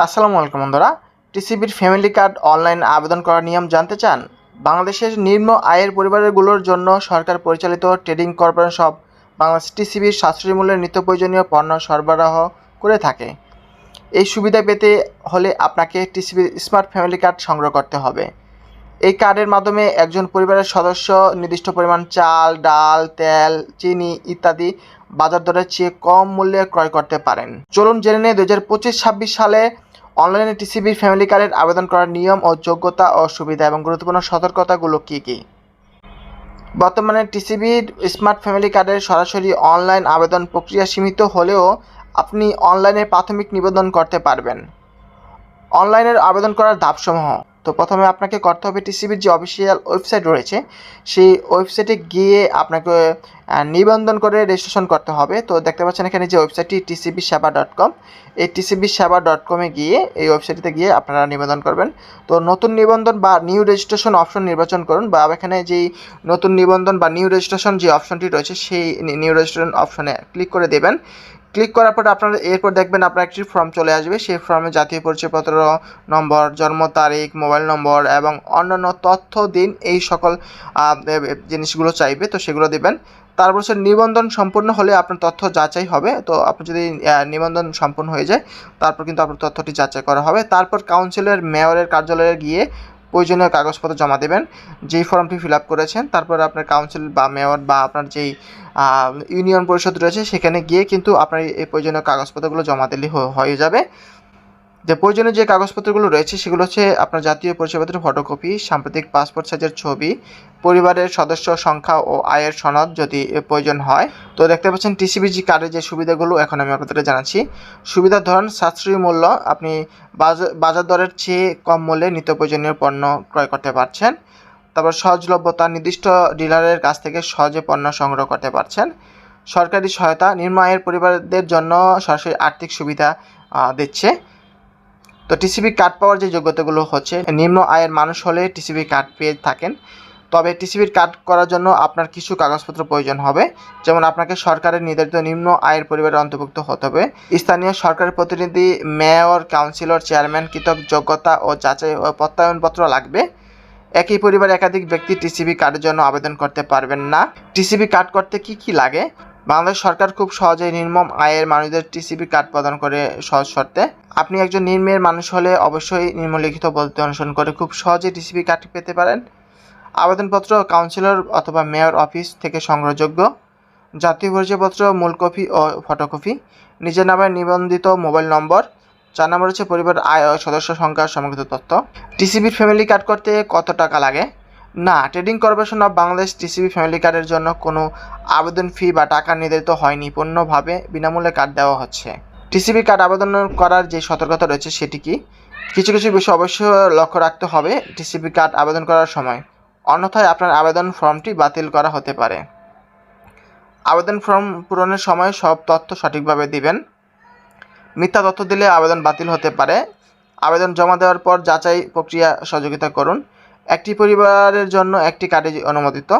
আসসালামু আলাইকুম বন্ধুরা। টিসিবির ফ্যামিলি কার্ড অনলাইন আবেদন করার নিয়ম জানতে চান? বাংলাদেশের নিম্ন আয়ের পরিবারগুলোর জন্য সরকার পরিচালিত ট্রেডিং কর্পোরেশন সব বাংলাদেশ টিসিবির সাশ্রয়ী মূল্যের নিত্য প্রয়োজনীয় পণ্য সরবরাহ করে থাকে। এই সুবিধা পেতে হলে আপনাকে টিসিবির স্মার্ট ফ্যামিলি কার্ড সংগ্রহ করতে হবে। এই কার্ডের মাধ্যমে একজন পরিবারের সদস্য নির্দিষ্ট পরিমাণ চাল, ডাল, তেল, চিনি ইত্যাদি বাজার দরের চেয়ে কম মূল্যে ক্রয় করতে পারেন। চলুন জেনে নিয়ে দু হাজার পঁচিশ, ছাব্বিশ সালে অনলাইনে টিসিবি ফ্যামিলি কার্ডের আবেদন করার নিয়ম ও যোগ্যতা ও সুবিধা এবং গুরুত্বপূর্ণ সতর্কতাগুলো কী কী? বর্তমানে টিসিবির স্মার্ট ফ্যামিলি কার্ডের সরাসরি অনলাইন আবেদন প্রক্রিয়া সীমিত হলেও আপনি অনলাইনে প্রাথমিক নিবেদন করতে পারবেন। অনলাইনের আবেদন করার ধাপসমূহ তো প্রথমে আপনাকে করতে হবে টিসিবির যে অফিসিয়াল ওয়েবসাইট রয়েছে, সেই ওয়েবসাইটে গিয়ে আপনাকে নিবন্ধন করে রেজিস্ট্রেশন করতে হবে। তো দেখতে পাচ্ছেন এখানে যে ওয়েবসাইটটি টিসিবি সেবা ডট কম, এই টিসিবি সেবা ডট কমে গিয়ে এই ওয়েবসাইটে গিয়ে আপনারা নিবন্ধন করবেন। তো নতুন নিবন্ধন বা নিউ রেজিস্ট্রেশন অপশন নির্বাচন করুন বা এখানে যেই নতুন নিবন্ধন বা নিউ রেজিস্ট্রেশন যে অপশনটি রয়েছে, সেই নিউ রেজিস্ট্রেশন অপশনে ক্লিক করে দেবেন। ক্লিক করার পর আপনার এরপর দেখবেন আপনার একটি ফর্ম চলে আসবে। সেই ফর্মে জাতীয় পরিচয়পত্র নম্বর, জন্ম তারিখ মোবাইল নম্বর এবং অন্যান্য তথ্য দিন এই সকল জিনিসগুলো চাইবে, তো সেগুলো দেবেন। তারপর হচ্ছে নিবন্ধন সম্পূর্ণ হলে আপনার তথ্য যাচাই হবে। তো আপনি যদি নিবন্ধন সম্পূর্ণ হয়ে যায়, তারপর কিন্তু আপনার তথ্যটি যাচাই করা হবে। তারপর কাউন্সিলের মেয়রের কার্যালয়ে গিয়ে প্রয়োজনীয় কাগজপত্র জমা দেবেন। যেই ফর্মটি ফিল আপ করেছেন, তারপর আপনার কাউন্সিল বা মেয়র বা আপনার যেই ইউনিয়ন পরিষদ রয়েছে, সেখানে গিয়ে কিন্তু আপনার এই প্রয়োজনীয় কাগজপত্রগুলো জমা দিলে হয়ে যাবে। যে প্রয়োজনীয় যে কাগজপত্রগুলো রয়েছে, সেগুলো হচ্ছে আপনার জাতীয় পরিচয়পত্রের ফটোকপি সাম্প্রতিক পাসপোর্ট সাইজের ছবি, পরিবারের সদস্য সংখ্যা ও আয়ের সনদ যদি প্রয়োজন হয়। তো দেখতে পাচ্ছেন টিসিবিজি কার্ডের যে সুবিধাগুলো এখন আমি আপনাদের জানাচ্ছি। সুবিধার ধরন, সাশ্রয়ী মূল্য, আপনি বাজার বাজার দরের চেয়ে কম মূল্যে নিত্য প্রয়োজনীয় পণ্য ক্রয় করতে পারছেন। তারপর সহজলভ্যতা, নির্দিষ্ট ডিলারের কাছ থেকে সহজে পণ্য সংগ্রহ করতে পারছেন। সরকারি সহায়তা, নিম্ন আয়ের পরিবারদের জন্য সরাসরি আর্থিক সুবিধা দিচ্ছে। তো টিসিবি কার্ড পাওয়ার যে যোগ্যতাগুলো হচ্ছে, নিম্ন আয়ের মানুষ হলে টিসিবি কার্ড পেয়ে থাকেন। তবে টিসিবির কার্ড করার জন্য আপনার কিছু কাগজপত্র প্রয়োজন হবে। যেমন আপনাকে সরকারের নির্ধারিত নিম্ন আয়ের পরিবারের অন্তর্ভুক্ত হতে হবে। স্থানীয় সরকারের প্রতিনিধি, মেয়র, কাউন্সিলর, চেয়ারম্যান, কৃতক, যোগ্যতা ও যাচাই ও প্রত্যয়নপত্র লাগবে। একই পরিবারে একাধিক ব্যক্তি টিসিবি কার্ডের জন্য আবেদন করতে পারবেন না। টিসিবি কার্ড করতে কি কি লাগে? বাংলাদেশ সরকার খুব সহজেই নির্মম আয়ের মানুষদের টিসিবি কার্ড প্রদান করে সহজ শর্তে। আপনি একজন নিম্নের মানুষ হলে অবশ্যই নিম্নলিখিত পদ্ধতি অনুসরণ করে খুব সহজে টিসিবি কার্ড পেতে পারেন। আবেদনপত্র কাউন্সিলর অথবা মেয়র অফিস থেকে সংগ্রহযোগ্য। জাতীয় পরিচয়পত্র, মূল কপি ও ফটোকপি। নিজের নামে নিবন্ধিত মোবাইল নম্বর। চার নম্বর হচ্ছে পরিবার, আয় ও সদস্য সংখ্যার সমগ্র তথ্য। টিসিবির ফ্যামিলি কার্ড করতে কত টাকা লাগে? না trading corporation of Bangladesh TCB family কার্ডের জন্য কোনো আবেদন ফি বা টাকা নির্ধারিত হয়নি, পূর্ণভাবে বিনামূল্যে কার্ড দেওয়া হচ্ছে। টিসিবি কার্ড আবেদন করার যে সতর্কতা রয়েছে সেটি কি? কিছু কিছু বিষয় অবশ্যই লক্ষ্য রাখতে হবে টিসিবি কার্ড আবেদন করার সময়। অন্যথায় আপনার আবেদন ফর্মটি বাতিল করা হতে পারে। আবেদন ফর্ম পূরণের সময় সব তথ্য সঠিকভাবে দিবেন। মিথ্যা তথ্য দিলে আবেদন বাতিল হতে পারে। আবেদন জমা দেওয়ার পর যাচাই প্রক্রিয়া সহযোগিতা করুন। একটি পরিবারের জন্য একটি কার্ডে অনুমোদিত।